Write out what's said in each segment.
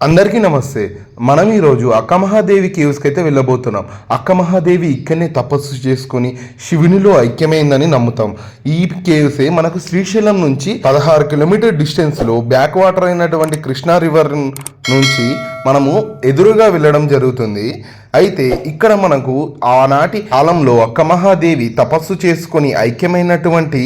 అందరికీ నమస్తే. మనం ఈరోజు అక్క మహాదేవి కేవ్స్కి అయితే వెళ్ళబోతున్నాం. అక్క మహాదేవి ఇక్కడనే తపస్సు చేసుకొని శివునిలో ఐక్యమైందని నమ్ముతాం. ఈ కేవ్సే మనకు శ్రీశైలం నుంచి పదహారు కిలోమీటర్ డిస్టెన్స్లో బ్యాక్ వాటర్ అయినటువంటి కృష్ణా రివర్ నుంచి మనము ఎదురుగా వెళ్ళడం జరుగుతుంది. అయితే ఇక్కడ మనకు ఆనాటి కాలంలో అక్క మహాదేవి తపస్సు చేసుకొని ఐక్యమైనటువంటి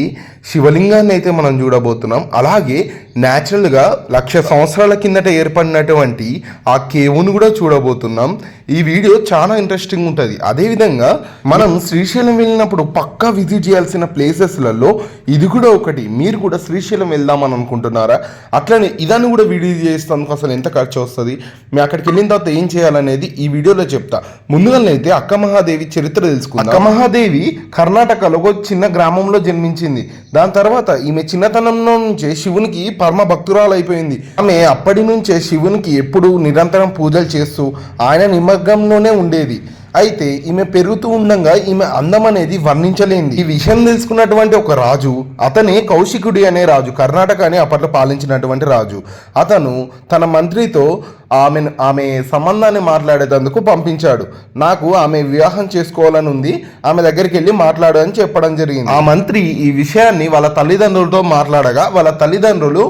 శివలింగాన్ని అయితే మనం చూడబోతున్నాం. అలాగే న్యాచురల్గా లక్ష సంవత్సరాల కిందట ఏర్పడినటువంటి ఆ కేవును కూడా చూడబోతున్నాం. ఈ వీడియో చాలా ఇంట్రెస్టింగ్ ఉంటుంది. అదేవిధంగా మనం శ్రీశైలం వెళ్ళినప్పుడు పక్కా విజిట్ చేయాల్సిన ప్లేసెస్లలో ఇది కూడా ఒకటి. మీరు కూడా శ్రీశైలం వెళ్దామని అనుకుంటున్నారా? అట్లనే ఇదాన్ని కూడా వీడియో చేస్తాను అసలు ఎంత ఖర్చు వస్తుంది? మీ అక్కడికి వెళ్ళిన తర్వాత ఏం చేయాలనేది ఈ వీడియోలో చెప్తా. ముందుగానైతే అక్క మహాదేవి చరిత్ర తెలుసుకుందాం. అక్క మహాదేవి కర్ణాటకలో ఒక చిన్న గ్రామంలో జన్మించింది. దాని తర్వాత ఈమె చిన్నతనంలో నుంచే శివునికి పరమ భక్తురాలు అయిపోయింది ఆమె అప్పటి నుంచే శివునికి ఎప్పుడు నిరంతరం పూజలు చేస్తూ ఆయన నిమగ్నంలోనే ఉండేది. అయితే ఈమె పెరుగుతూ ఉండగా ఈమె అందం అనేది వర్ణించలేంది ఈ విషయం తెలుసుకున్నటువంటి ఒక రాజు అతనే కౌశికుడి అనే రాజు కర్ణాటక అని అప్పట్లో పాలించినటువంటి రాజు. అతను తన మంత్రితో ఆమె ఆమె సంబంధాన్ని మాట్లాడేటందుకు పంపించాడు. నాకు ఆమె వివాహం చేసుకోవాలని ఉంది ఆమె దగ్గరికి వెళ్ళి మాట్లాడు అని చెప్పడం జరిగింది. ఆ మంత్రి ఈ విషయాన్ని వాళ్ళ తల్లిదండ్రులతో మాట్లాడగా వాళ్ళ తల్లిదండ్రులు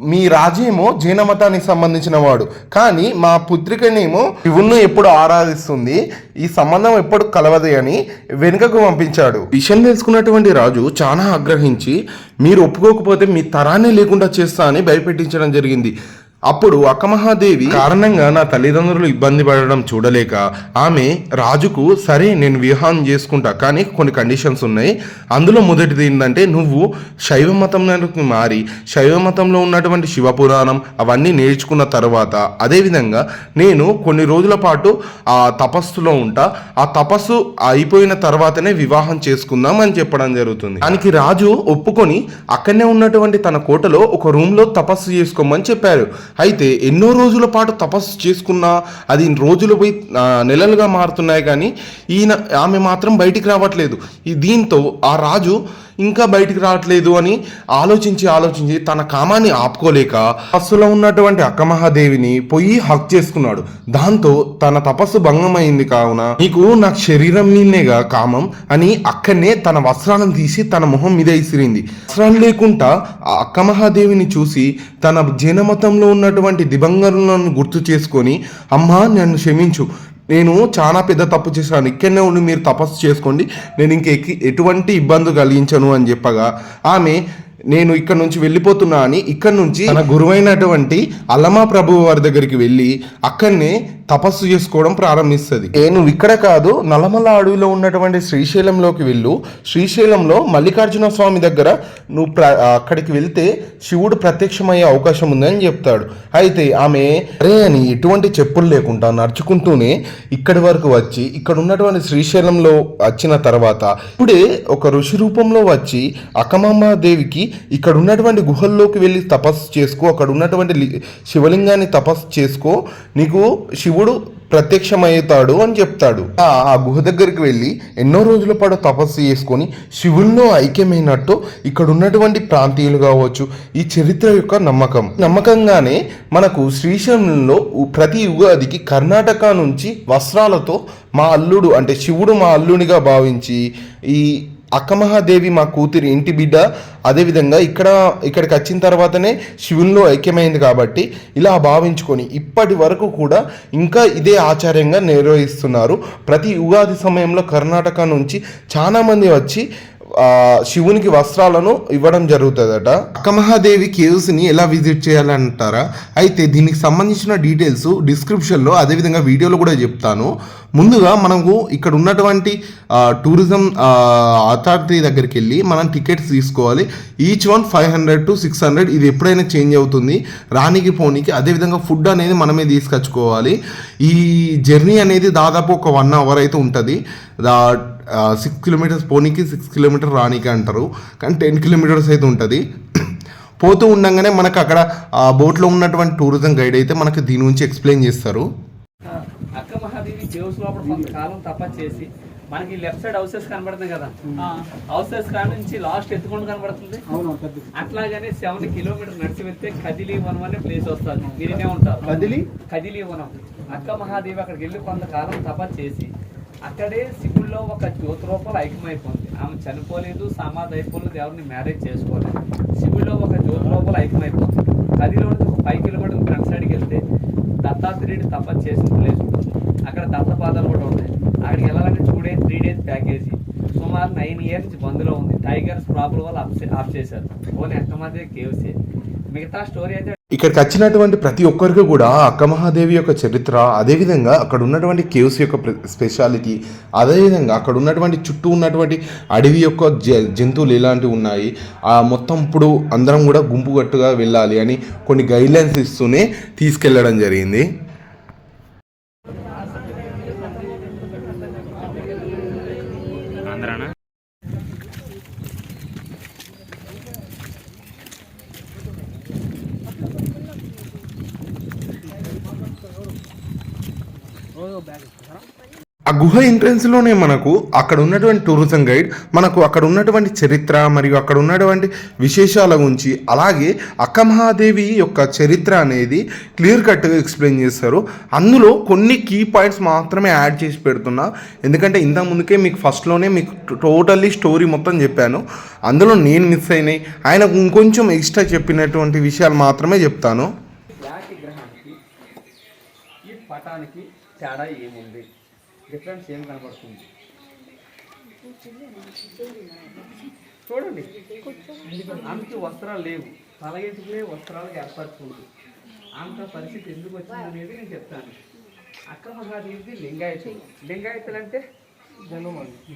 మీ రాజేమో జైన మతానికి సంబంధించిన వాడు కానీ మా పుత్రికనేమో శివుణ్ణి ఎప్పుడు ఆరాధిస్తుంది ఈ సంబంధం ఎప్పుడు కలవదు అని వెనుకకు పంపించాడు. విషయం తెలుసుకున్నటువంటి రాజు చాలా ఆగ్రహించి మీరు ఒప్పుకోకపోతే మీ తరాన్నే లేకుండా చేస్తా అని భయపెట్టించడం జరిగింది. అప్పుడు అక్కమహాదేవి కారణంగా నా తల్లిదండ్రులు ఇబ్బంది పడడం చూడలేక ఆమె రాజుకు సరే నేను వివాహం చేసుకుంటా కానీ కొన్ని కండిషన్స్ ఉన్నాయి. అందులో మొదటిది ఏంటంటే నువ్వు శైవ మతంలోకి మారి శైవ మతంలో ఉన్నటువంటి శివ పురాణం అవన్నీ నేర్చుకున్న తర్వాత అదేవిధంగా నేను కొన్ని రోజుల పాటు ఆ తపస్సులో ఉంటా. ఆ తపస్సు అయిపోయిన తర్వాతనే వివాహం చేసుకుందాం అని చెప్పడం జరుగుతుంది. దానికి రాజు ఒప్పుకొని అక్కడనే ఉన్నటువంటి తన కోటలో ఒక రూమ్లో తపస్సు చేసుకోమని చెప్పారు. అయితే ఎన్నో రోజుల పాటు తపస్సు చేసుకున్నా అది రోజులు పోయి నెలలుగా మారుతున్నాయి కానీ ఈయన ఆమె మాత్రం బయటికి రావట్లేదు. ఈ దీంతో ఆ రాజు ఇంకా బయటికి రావట్లేదు అని ఆలోచించి ఆలోచించి తన కామాన్ని ఆపుకోలేక తపస్సులో ఉన్నటువంటి అక్కమహాదేవిని పోయి హక్ చేసుకున్నాడు. దాంతో తన తపస్సు భంగమైంది కావున నీకు నా శరీరం మీదనేగా కామం అని అక్కడనే తన వస్త్రాలను తీసి తన మొహం మీద ఇసిరింది. వస్త్రాలు లేకుండా ఆ అక్కమహాదేవిని చూసి తన జైనమతంలో ఉన్నటువంటి దిబంగరులను గుర్తు చేసుకొని అమ్మా నన్ను క్షమించు. నేను చాలా పెద్ద తప్పు చేశాను. ఇక్కడనే ఉండి మీరు తపస్సు చేసుకోండి. నేను ఇంక ఎటువంటి ఇబ్బంది కలిగించను అని చెప్పగా ఆమె నేను ఇక్కడ నుంచి వెళ్ళిపోతున్నా అని ఇక్కడ నుంచి తన గురువైనటువంటి అల్లమా ప్రభు వారి దగ్గరికి వెళ్ళి అక్కడనే తపస్సు చేసుకోవడం ప్రారంభిస్తుంది. ఏ నువ్వు ఇక్కడ కాదు నలమల అడవిలో ఉన్నటువంటి శ్రీశైలంలోకి వెళ్ళు. శ్రీశైలంలో మల్లికార్జున స్వామి దగ్గర నువ్వు ప్ర అక్కడికి వెళ్తే శివుడు ప్రత్యక్షమయ్యే అవకాశం ఉందని చెప్తాడు. అయితే ఆమె అరే అని ఎటువంటి చెప్పులు లేకుండా నడుచుకుంటూనే ఇక్కడి వరకు వచ్చి ఇక్కడ ఉన్నటువంటి శ్రీశైలంలో వచ్చిన తర్వాత ఇప్పుడే ఒక ఋషి రూపంలో వచ్చి అకమమ్మ దేవికి ఇక్కడ ఉన్నటువంటి గుహల్లోకి వెళ్ళి తపస్సు చేసుకో అక్కడ ఉన్నటువంటి లి- శివలింగాన్ని తపస్సు చేసుకో నీకు శివుడు ప్రత్యక్షమవుతాడు అని చెప్తాడు. ఆ ఆ గుహ దగ్గరికి వెళ్ళి ఎన్నో రోజుల పాటు తపస్సు చేసుకొని శివుల్లో ఐక్యమైనట్టు ఇక్కడ ఉన్నటువంటి ప్రాంతీయులు కావచ్చు ఈ చరిత్ర యొక్క నమ్మకం. నమ్మకంగానే మనకు శ్రీశైలంలో ప్రతి ఉగాదికి కర్ణాటక నుంచి వస్త్రాలతో మా అల్లుడు అంటే శివుడు మా అల్లుడిగా భావించి ఈ అక్కమహాదేవి మా కూతురి ఇంటి బిడ్డ. అదేవిధంగా ఇక్కడ ఇక్కడికి వచ్చిన తర్వాతనే శివుల్లో ఐక్యమైంది కాబట్టి ఇలా భావించుకొని ఇప్పటి వరకు కూడా ఇంకా ఇదే ఆచార్యంగా నిర్వహిస్తున్నారు. ప్రతి ఉగాది సమయంలో కర్ణాటక నుంచి చాలామంది వచ్చి శివునికి వస్త్రాలను ఇవ్వడం జరుగుతుందట. అక్కమహాదేవి కేవ్స్ని ఎలా విజిట్ చేయాలంటారా? అయితే దీనికి సంబంధించిన డీటెయిల్స్ డిస్క్రిప్షన్లో అదేవిధంగా వీడియోలో కూడా చెప్తాను. ముందుగా మనకు ఇక్కడ ఉన్నటువంటి టూరిజం అథారిటీ దగ్గరికి వెళ్ళి మనం టికెట్స్ తీసుకోవాలి. Each one five hundred to six hundred ఇది ఎప్పుడైనా చేంజ్ అవుతుంది. రానికి పోనీకి అదేవిధంగా ఫుడ్ అనేది మనమే తీసుకొచ్చుకోవాలి. ఈ జర్నీ అనేది దాదాపు ఒక వన్ అవర్ అయితే ఉంటుంది. సిక్స్ కిలోమీటర్స్ పోనీకి సిక్స్ కిలోమీటర్ రానికి అంటారు. కానీ టెన్ కిలోమీటర్స్ అయితే ఉంటుంది. పోతూ ఉండగానే మనకు అక్కడ బోట్లో ఉన్నటువంటి టూరిజం గైడ్ అయితే మనకు దీని గురించి ఎక్స్ప్లెయిన్ చేస్తారు. కేవ్స్ లోపల కొంతకాలం తపస్సు చేసి మనకి లెఫ్ట్ సైడ్ హౌసెస్ కనబడుతుంది కదా. హౌసెస్ కాడ నుంచి లాస్ట్ ఎత్తుకుండా కనబడుతుంది. అట్లాగనే సెవెన్ కిలోమీటర్ నడిచి వెళ్తే కదిలి వనం అనే ప్లేస్ వస్తుంది. మీరేనే ఉంటారు. కదిలి? కదిలి వనం. అక్క మహాదేవి అక్కడికి వెళ్ళి కొంతకాలం తప చేసి అక్కడే శివుల్లో ఒక జ్యోతి రూపాలు ఐక్యమైపోయింది ఆమె చనిపోలేదు సమాధి అయిపోలేదు ఎవరిని మ్యారేజ్ చేసుకోలేదు. శివుల్లో ఒక జ్యోతి రూపాలు ఐక్యమైపోతుంది కదిలో నుంచి ఒక ఫైవ్ కిలోమీటర్ ఫ్రంట్ సైడ్కి వెళ్తే దత్తాత్రేయుడు తపస్సు చేసిన ప్లేస్ ఉంటుంది. అక్కడ దత్తపాదాలు కూడా ఉన్నాయి అక్కడికి వెళ్ళాలంటే two days three days package సుమారు నైన్ ఇయర్స్ నుంచి బంద్లో ఉంది. టైగర్స్ ప్రాబ్లం వల్ల ఆఫ్ ఆఫ్ చేశారు. ఓన్లీ అక్కమాదే కేవ్సే మిగతా స్టోరీ అయితే ఇక్కడికి వచ్చినటువంటి ప్రతి ఒక్కరికి కూడా అక్క మహాదేవి యొక్క చరిత్ర అదేవిధంగా అక్కడ ఉన్నటువంటి కేవ్స్ యొక్క స్పెషాలిటీ అదేవిధంగా అక్కడ ఉన్నటువంటి చుట్టూ ఉన్నటువంటి అడవి యొక్క జ జంతువులు ఇలాంటివి ఉన్నాయి. ఆ మొత్తం ఇప్పుడు అందరం కూడా గుంపుగట్టుగా వెళ్ళాలి అని కొన్ని గైడ్లైన్స్ ఇస్తూనే తీసుకెళ్ళడం జరిగింది. ఆంధ్రానా ఆ గుహ ఎంట్రెన్స్లోనే మనకు అక్కడ ఉన్నటువంటి టూరిజం గైడ్ మనకు అక్కడ ఉన్నటువంటి చరిత్ర మరియు అక్కడ ఉన్నటువంటి విశేషాల గురించి అలాగే అక్క మహాదేవి యొక్క చరిత్ర అనేది క్లియర్ కట్గా ఎక్స్ప్లెయిన్ చేస్తారు. అందులో కొన్ని కీ పాయింట్స్ మాత్రమే యాడ్ చేసి పెడుతున్నా. ఎందుకంటే ఇంత ముందుకే మీకు ఫస్ట్లోనే మీకు టోటల్లీ స్టోరీ మొత్తం చెప్పాను. అందులో నేను మిస్ అయినాయి. ఆయనకు ఇంకొంచెం ఎక్స్ట్రా చెప్పినటువంటి విషయాలు మాత్రమే చెప్తాను. గ్రహానికి ఈ పటానికి తేడా ఏముంది? డిఫరెన్స్ ఏం కనబడుతుంది? చూడండి. ఆమెకి వస్త్రాలు లేవు. తల ఎత్తుకునే వస్త్రాలకు ఏర్పరచుకుంది అంత పరిస్థితి ఎందుకు వచ్చింది అనేది నేను చెప్తాను. అక్రమగాది లింగాయతులు. లింగాయతులు అంటే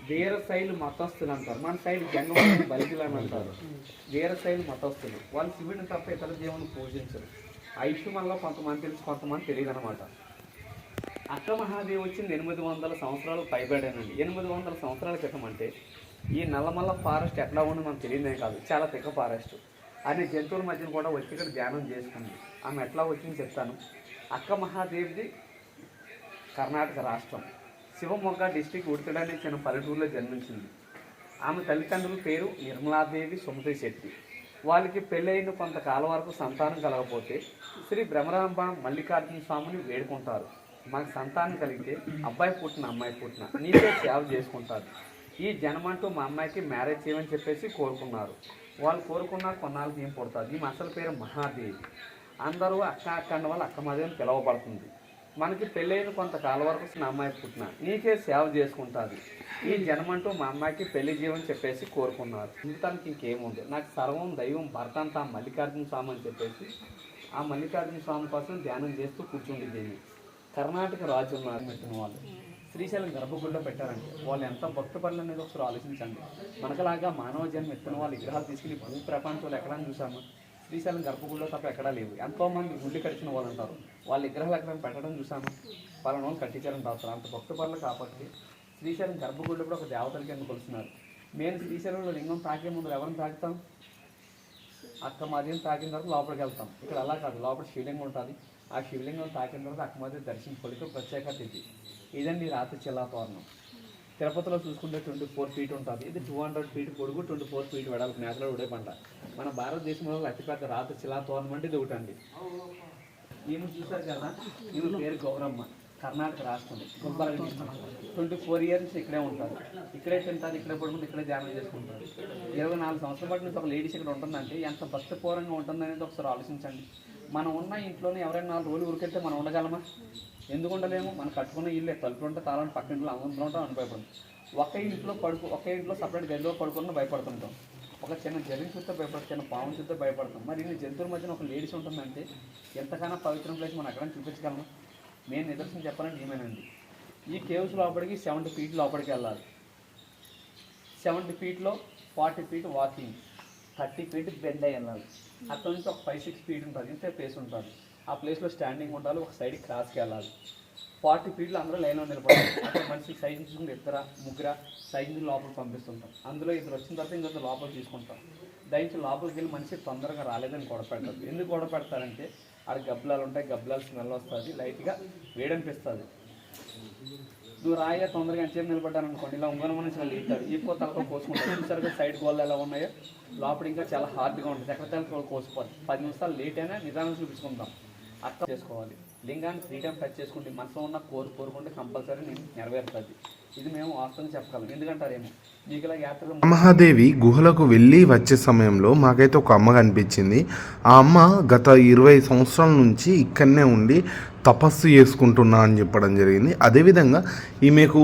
వీర శైలి మతస్థులు అంటారు. మన సైడ్ జంగమండి బలిజులు అని అంటారు. వీర శైలి మతస్థులు. వాళ్ళు శివుడిని తప్ప ఇతర దేవుని పూజించరు. ఐష్యమల్లో కొంతమంది తెలుసు కొంతమంది తెలియదు అనమాట అష్టమహాదేవి వచ్చింది ఎనిమిది వందల సంవత్సరాలు పైబడానండి. ఎనిమిది వందల సంవత్సరాల క్రితం అంటే ఈ నల్లమల్ల ఫారెస్ట్ ఎట్లా ఉంది మనకు తెలియదే కాదు. చాలా తిక్క ఫారెస్ట్. అనే జంతువుల మధ్యన కూడా వచ్చి ఇక్కడ ధ్యానం చేసుకుంది. ఆమె ఎట్లా వచ్చింది చెప్తాను. అక్క మహాదేవిది కర్ణాటక రాష్ట్రం. శివమొగ్గ డిస్టిక్ ఉడతడ అనే చిన్న పల్లెటూరులో జన్మించింది. ఆమె తల్లిదండ్రుల పేరు నిర్మలాదేవి సుమతి శెట్టి వాళ్ళకి పెళ్ళైన కొంతకాలం వరకు సంతానం కలగపోతే శ్రీ భ్రమరాంబ మల్లికార్జున స్వామిని వేడుకుంటారు. మాకు సంతానం కలిగితే అబ్బాయి పుట్టిన అమ్మాయి పుట్టిన నీకే సేవ చేసుకుంటారు. ఈ జన్మంటూ మా అమ్మాయికి మ్యారేజ్ చేయమని చెప్పేసి కోరుకున్నారు. వాళ్ళు కోరుకున్న కొన్నాళ్ళకి ఏం పుడతారు ఈమె అసలు పేరు మహాదేవి. అందరూ అక్క అక్క అన్న వాళ్ళు అక్క మాదేవి పిలువబడుతుంది. మనకి పెళ్ళైన కొంతకాలం వరకు నా అమ్మాయి పుట్టిన నీకే సేవ చేసుకుంటుంది. ఈ జన్మంటూ మా అమ్మాయికి పెళ్ళి జీవం చెప్పేసి కోరుకున్నారు. జీవితానికి ఇంకేముంది? నాకు సర్వం దైవం భర్త అంతా మల్లికార్జున స్వామి అని చెప్పేసి ఆ మల్లికార్జున స్వామి కోసం ధ్యానం చేస్తూ కూర్చుండేది కర్ణాటక రాజు ఉన్నారు పెట్టిన వాళ్ళు. శ్రీశైలం గర్భగుడిలో పెట్టారంటే వాళ్ళు ఎంత భక్తి పనులు అనేది ఒకసారి ఆలోచించండి. మనకలాగా మానవ జన్మ ఎత్తున వాళ్ళు విగ్రహాలు తీసుకుని భూ ప్రపంచంలో ఎక్కడ చూసాము శ్రీశైలం గర్భగుడిలో తప్ప ఎక్కడా లేవు. ఎంతో మంది గుండె కడిచిన వాళ్ళు ఉంటారు. వాళ్ళ విగ్రహాలు ఎక్కడ పెట్టడం చూసాము వాళ్ళ వాళ్ళు కట్టించారని రాస్తారు అంత భక్తి పనులు కాబట్టి శ్రీశైలం గర్భగుడిలో కూడా ఒక దేవతలకి ఎందుకు కొలుస్తున్నారు? మేము శ్రీశైలంలో లింగం తాకే ముందు ఎవరిని తాకుతాం? అక్క మాదిని తాకిన తర్వాత లోపలికి వెళ్తాం. ఇక్కడ అలా కాదు. లోపల శివలింగం ఉంటుంది. ఆ శివలింగం తాకిన తర్వాత అక్క మధ్య దర్శించుకోవడానికి ప్రత్యేకత ఇది ఇదండి రాత్రి చిల్లాతోరణం తిరుపతిలో చూసుకుంటే ట్వంటీ ఫోర్ ఫీట్ ఉంటుంది. ఇది టూ హండ్రెడ్ ఫీట్ పొడుగు ట్వంటీ ఫోర్ ఫీట్ వెడల్పు నేతలో ఉడే పంట. మన భారతదేశంలో అతిపెద్ద రాత్రి చిల్లాతోరణం అంటే ఇది ఒకటండి. ఈమె చూసారు కదా ఈమె పేరు గౌరమ్మ. కర్ణాటక రాష్ట్రం. గుల్బర్గ ట్వంటీ ఫోర్ ఇయర్స్ ఇక్కడే ఉంటారు. ఇక్కడే తింటారు ఇక్కడే పడుకుంటే ఇక్కడే ధ్యానం చేసుకుంటారు. ఇరవై నాలుగు సంవత్సరాల పాటు నుంచి ఒక లేడీస్ ఇక్కడ ఉంటుందంటే ఎంత భక్తిపూర్వంగా ఉంటుందనేది ఒకసారి ఆలోచించండి. మనం ఉన్న ఇంట్లోనే ఎవరైనా నాలుగు రోజులు ఊరికెళ్తే మనం ఉండగలమా? ఎందుకు ఉండలేము? మనం కట్టుకున్న ఇల్లే తలుపులు ఉంటే తాళం పక్క ఇంట్లో అందరూ ఉంటాం అని భయపడుతుంది ఒక ఇంట్లో పడుకు ఒక ఇంట్లో సపరేట్ గదిలో పడుకున్న భయపడుతుంటాం. ఒక చిన్న జలిని చూస్తే భయపడతాం చిన్న పాము చూస్తే భయపడతాం. మరి ఇన్ని జంతువుల మధ్యన ఒక లేడీస్ ఉంటుందంటే ఎంతకైనా పవిత్రం ప్లేస్ మనం ఎక్కడ చూపించగలము? నేను నిదర్శనం చెప్పాలని ఏమేనండి ఈ కేవ్స్ లోపలికి సెవెంటీ ఫీట్ లోపలికి వెళ్ళాలి. Seventy ఫీట్లో forty feet walking thirty feet bend అయ్యి వెళ్ళాలి. అక్కడ నుంచి ఒక ఫైవ్ సిక్స్ ఫీట్ ఉంటుంది. ఇంతే ప్లేస్ ఉంటుంది. ఆ ప్లేస్లో స్టాండింగ్ ఉండాలి ఒక సైడ్ క్రాస్కి వెళ్ళాలి. ఫార్టీ ఫీట్లు అందరూ లైన్లో నిలబడాలి. అక్కడ మనిషి సైజ్ తీసుకుని ఇద్దర ముగ్గుర సైజ్ లోపల పంపిస్తుంటాం. అందులో ఇద్దరు వచ్చిన తర్వాత ఇంకొక లోపల తీసుకుంటాం. దయచేసి లోపలికి వెళ్ళి మనిషి తొందరగా రాలేదని గొడవ పెడతారు. ఎందుకు గొడవ పెడతారంటే ఆడ గబ్బలాలు ఉంటాయి గబ్బలాలు స్మెల్ వస్తుంది లైట్గా వేడనిపిస్తుంది. నువ్వు రాయ తొందరగా ఎంతసేపు నిలబడ్డాను అనుకోండి ఇలా ఉంగరం నుంచి ఇలా లేతాడు ఎక్కువ తలతో కోసుకుంటాడు చూసారుగా సైడ్ గోళ్ళు ఎలా ఉన్నాయో లోపల ఇంకా చాలా హార్డ్గా ఉంటుంది. ఎక్కడ తలతో కోసుకోవాలి. పది నిమిషాలు లేట్ అయినా నిదానం చూపించుకుందాం. అర్థం చేసుకోవాలి. లింగాన్ని త్రీ టైం టచ్ చేసుకుంటే మనసులో ఉన్న కోరు కోరుకుంటే కంపల్సరీ నేను నెరవేరుతుంది. ఇది మేము వాస్తవం చెప్పగలం. ఎందుకంటారేమో? మీకు ఇలా యాత్రలో మహాదేవి గుహలకు వెళ్ళి వచ్చే సమయంలో మాకైతే ఒక అమ్మ కనిపించింది. ఆ అమ్మ గత ఇరవై సంవత్సరాల నుంచి ఇక్కడనే ఉండి తపస్సు చేసుకుంటున్నా అని చెప్పడం జరిగింది. అదేవిధంగా ఈమెకు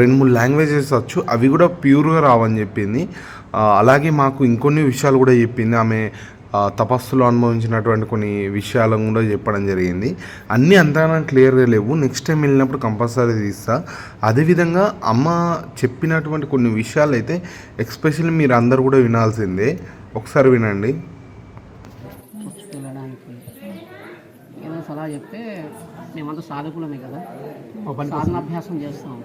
రెండు మూడు లాంగ్వేజెస్ వచ్చు అవి కూడా ప్యూర్గా రావని చెప్పింది. అలాగే మాకు ఇంకొన్ని విషయాలు కూడా చెప్పింది. ఆమె తపస్సులో అనుభవించినటువంటి కొన్ని విషయాలను కూడా చెప్పడం జరిగింది. అన్నీ అంతా క్లియర్గా లేవు. నెక్స్ట్ టైం వెళ్ళినప్పుడు కంపల్సరీ తీస్తా. అదేవిధంగా అమ్మ చెప్పినటువంటి కొన్ని విషయాలు అయితే ఎక్స్పెషల్లీ మీరు అందరు కూడా వినాల్సిందే. ఒకసారి వినండి. సలహా చెప్తే మేమంతా సాధకులమే కదా. సాధనాభ్యాసం చేస్తాం.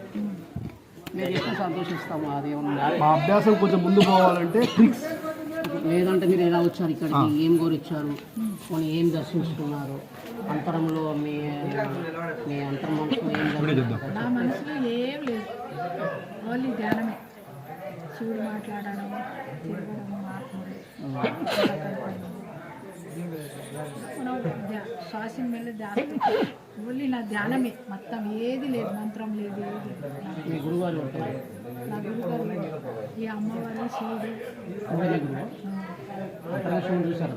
చెప్తే సంతోషిస్తాము. అది మా అభ్యాసం కొంచెం ముందు పోవాలంటే ట్రిక్స్ లేదంటే మీరు ఎలా వచ్చారు ఇక్కడికి? ఏం కోరిచ్చారు కొన్ని ఏం దర్శించుకున్నారు? అంతరంలో మీ మీ అంతర్మనసులో ఏం జరిగింది? నా మనసులో ఏం లేదు. ఓన్లీ ధ్యానమే. శివుడు మాట్లాడడం తిరగడం ధ్యా- శ్వాసం వెళ్ళి ధ్యానం ఓన్లీ నా ధ్యానమే మొత్తం ఏది లేదు మంత్రం లేదు ఏది నా- గురుగారు ఈ అమ్మవారి శివుడు చూసారు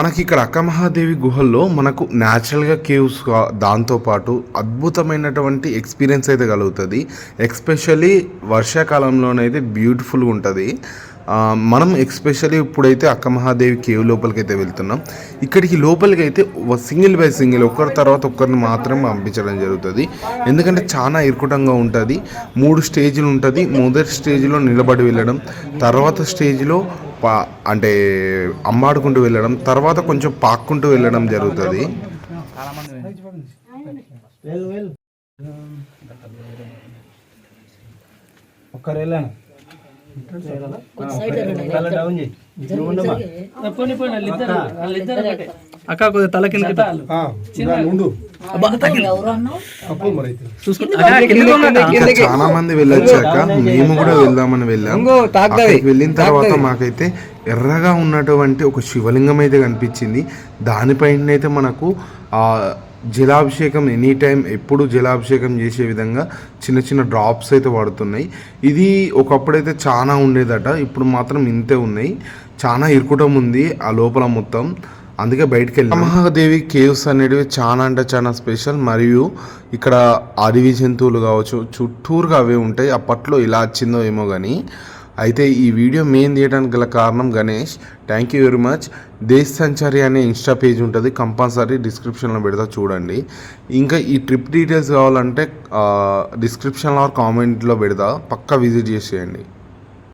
మనకి ఇక్కడ అక్క గుహల్లో మనకు న్యాచురల్గా కేవ్స్ దాంతోపాటు అద్భుతమైనటువంటి ఎక్స్పీరియన్స్ అయితే కలుగుతుంది. ఎక్స్పెషల్లీ వర్షాకాలంలోనైతే బ్యూటిఫుల్గా ఉంటుంది. మనం ఎక్స్పెషల్లీ ఇప్పుడైతే అక్క మహాదేవి కేవ్ లోపలికి అయితే వెళ్తున్నాం. ఇక్కడికి లోపలికి అయితే సింగిల్ బై సింగిల్ ఒకరి తర్వాత ఒకరిని మాత్రమే పంపించడం జరుగుతుంది. ఎందుకంటే చాలా ఇరుకుటంగా ఉంటుంది. మూడు స్టేజ్లు ఉంటుంది. మొదటి స్టేజ్లో నిలబడి వెళ్ళడం తర్వాత స్టేజ్లో పా అంటే అమ్మాడుకుంటూ వెళ్ళడం తర్వాత కొంచెం పాక్కుంటూ వెళ్ళడం జరుగుతుంది. ఒక్కరు వెళ్ళాను తల డౌన్ చేయి నువ్వు ఉండమ్మా. అక్క. కొద్దిగా తల కింద. చాలా మంది వెళ్ళొచ్చాక మేము కూడా వెళ్దామని వెళ్ళాం. వెళ్ళిన తర్వాత మాకైతే ఎర్రగా ఉన్నటువంటి ఒక శివలింగం అయితే కనిపించింది. దానిపైన అయితే మనకు ఆ జలాభిషేకం ఎనీ టైం ఎప్పుడు జలాభిషేకం చేసే విధంగా చిన్న చిన్న డ్రాప్స్ అయితే పడుతున్నాయి ఇది ఒకప్పుడైతే చాలా ఉండేదట ఇప్పుడు మాత్రం ఇంతే ఉన్నాయి. చాలా ఇరుకుటం ఉంది ఆ లోపల మొత్తం. అందుకే బయటికి వెళ్ళి మహాదేవి కేవ్స్ అనేటివి చాలా అంటే చాలా స్పెషల్. మరియు ఇక్కడ అడవి జంతువులు కావచ్చు చుట్టూరుగా అవే ఉంటాయి. అప్పట్లో ఇలా వచ్చిందో ఏమో కానీ అయితే ఈ వీడియో మెయిన్ తీయడానికి గల కారణం Ganesh. Thank you very much Desh Sanchari అనే ఇన్స్టా పేజ్ ఉంటుంది. కంపల్సరీ డిస్క్రిప్షన్లో పెడతా చూడండి. ఇంకా ఈ ట్రిప్ డీటెయిల్స్ కావాలంటే డిస్క్రిప్షన్లో కామెంట్లో పెడతా. పక్కా విజిట్ చేసేయండి.